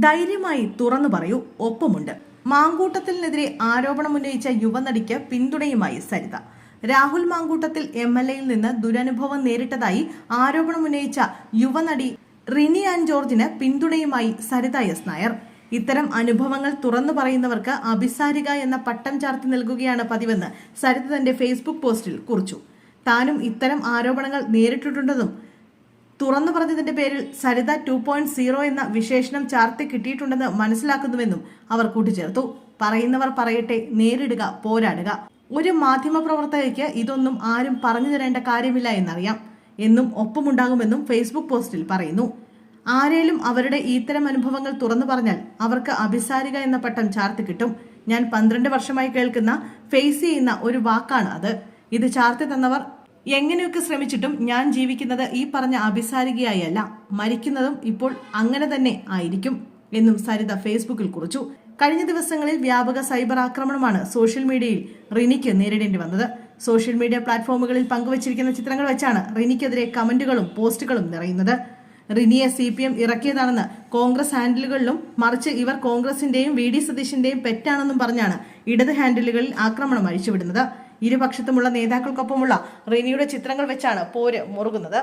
ധൈര്യമായി തുറന്നു പറയൂ. ഒപ്പമുണ്ട്. മാങ്കൂട്ടത്തിനെതിരെ ആരോപണം ഉന്നയിച്ച യുവനടിക്ക് പിന്തുണയുമായി സരിത. രാഹുൽ മാങ്കൂട്ടത്തിൽ എം എൽ എയിൽ നിന്ന് ദുരനുഭവം നേരിട്ടതായി ആരോപണം ഉന്നയിച്ച യുവനടി റിനി ആൻഡ് ജോർജിന് പിന്തുണയുമായി സരിത എസ് നായർ. ഇത്തരം അനുഭവങ്ങൾ തുറന്നു പറയുന്നവർക്ക് അഭിസാരിക എന്ന പട്ടം ചാർത്തി നൽകുകയാണ് പതിവെന്ന് സരിത തന്റെ ഫേസ്ബുക്ക് പോസ്റ്റിൽ കുറിച്ചു. താനും ഇത്തരം ആരോപണങ്ങൾ നേരിട്ടിട്ടുണ്ടെന്നും തുറന്നു പറഞ്ഞതിന്റെ പേരിൽ സരിത ടു പോയിന്റ് സീറോ എന്ന വിശേഷണം ചാർത്തി കിട്ടിയിട്ടുണ്ടെന്ന് മനസ്സിലാക്കുന്നുവെന്നും അവർ കൂട്ടിച്ചേർത്തു. പറയുന്നവർ പറയട്ടെ നേരിടുക പോരാടുക. ഒരു മാധ്യമപ്രവർത്തകയ്ക്ക് ഇതൊന്നും ആരും പറഞ്ഞു തരേണ്ട കാര്യമില്ല എന്നറിയാം. എന്നും ഒപ്പമുണ്ടാകുമെന്നും ഫേസ്ബുക്ക് പോസ്റ്റിൽ പറയുന്നു. ആരേലും അവരുടെ ഇത്തരം അനുഭവങ്ങൾ തുറന്നു പറഞ്ഞാൽ അവർക്ക് അഭിസാരിക എന്ന പട്ടം ചാർത്തി കിട്ടും. ഞാൻ പന്ത്രണ്ട് വർഷമായി കേൾക്കുന്ന ഫേസ് ചെയ്യുന്ന ഒരു വാക്കാണ് അത്. ഇത് ചാർത്തി തന്നവർ എങ്ങനെയൊക്കെ ശ്രമിച്ചിട്ടും ഞാൻ ജീവിക്കുന്നത് ഈ പറഞ്ഞ അഭിസാരികയായല്ല. മരിക്കുന്നതും ഇപ്പോൾ അങ്ങനെ തന്നെ ആയിരിക്കും എന്നും സരിത ഫേസ്ബുക്കിൽ കുറിച്ചു. കഴിഞ്ഞ ദിവസങ്ങളിൽ വ്യാപക സൈബർ ആക്രമണമാണ് സോഷ്യൽ മീഡിയയിൽ റിനിക്ക് നേരിടേണ്ടി വന്നത്. സോഷ്യൽ മീഡിയ പ്ലാറ്റ്ഫോമുകളിൽ പങ്കുവച്ചിരിക്കുന്ന ചിത്രങ്ങൾ വെച്ചാണ് റിനിക്കെതിരെ കമന്റുകളും പോസ്റ്റുകളും നിറയുന്നത്. റിനിയെ സി പി എം ഇറക്കിയതാണെന്ന് കോൺഗ്രസ് ഹാൻഡിലുകളിലും മറിച്ച് ഇവർ കോൺഗ്രസിന്റെയും വി ഡി സതീഷിന്റെയും പെറ്റാണെന്നും പറഞ്ഞാണ് ഇടത് ഹാൻഡിലുകളിൽ ആക്രമണം അഴിച്ചുവിടുന്നത്. ഇരുപക്ഷത്തുമുള്ള നേതാക്കൾക്കൊപ്പമുള്ള റിനിയുടെ ചിത്രങ്ങൾ വെച്ചാണ് പോര് മുറുകുന്നത്.